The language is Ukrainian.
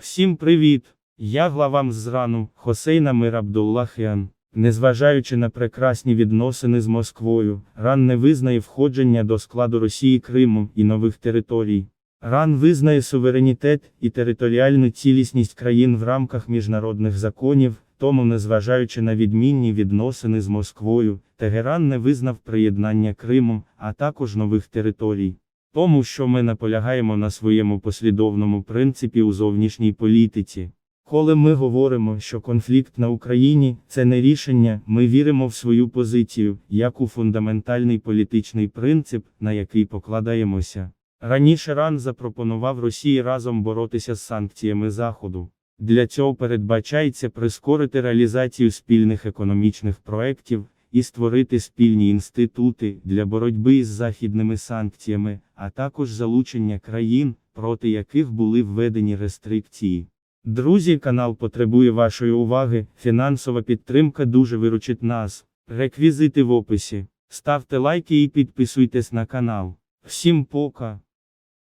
Всім привіт! Я главам з рану, Хосейн Амир Абдуллахіан. Незважаючи на прекрасні відносини з Москвою, Ран не визнає входження до складу Росії Криму і нових територій. Ран визнає суверенітет і територіальну цілісність країн в рамках міжнародних законів, тому, незважаючи на відмінні відносини з Москвою, Тегеран не визнав приєднання Криму, а також нових територій. Тому що ми наполягаємо на своєму послідовному принципі у зовнішній політиці. Коли ми говоримо, що конфлікт на Україні це не рішення, ми віримо в свою позицію, як у фундаментальний політичний принцип, на який покладаємося. Раніше Ран запропонував Росії разом боротися з санкціями Заходу. Для цього передбачається прискорити реалізацію спільних економічних проєктів і створити спільні інститути для боротьби із західними санкціями, а також залучення країн, проти яких були введені рестрикції. Друзі, канал потребує вашої уваги, фінансова підтримка дуже виручить нас. Реквізити в описі. Ставте лайки і підписуйтесь на канал. Всім пока!